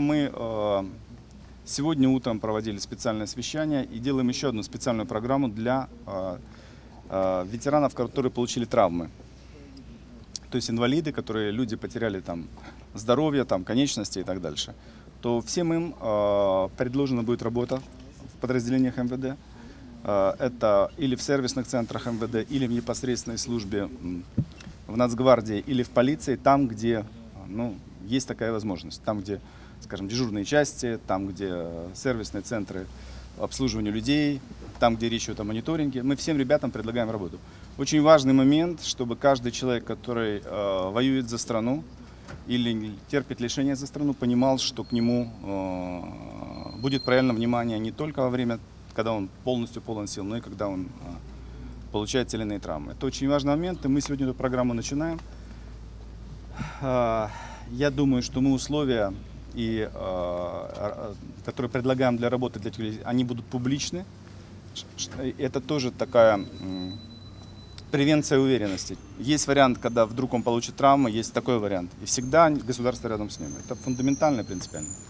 Мы э, сегодня утром проводили специальное совещание и делаем еще одну специальную программу для э, э, ветеранов, которые получили травмы. То есть инвалиды, которые люди потеряли там здоровье, там конечности и так дальше. То всем им предложена будет работа в подразделениях МВД. Это или в сервисных центрах МВД, или в непосредственной службе в Нацгвардии, или в полиции, там, где ну, есть такая возможность. Там, где, скажем, дежурные части, там, где э, сервисные центры обслуживания людей, там, где речь идет о мониторинге. Мы всем ребятам предлагаем работу. Очень важный момент, чтобы каждый человек, который э, воюет за страну или терпит лишение за страну, понимал, что к нему э, будет проявлено внимание не только во время, когда он полностью полон сил, но и когда он э, получает те травмы. Это очень важный момент, и мы сегодня эту программу начинаем. А, Я думаю, что мы условия, и, а, которые предлагаем для работы для телевизии, они будут публичны. Это тоже такая превенция уверенности. Есть вариант, когда вдруг он получит травму, есть такой вариант. И всегда государство рядом с ним. Это фундаментально принципиально.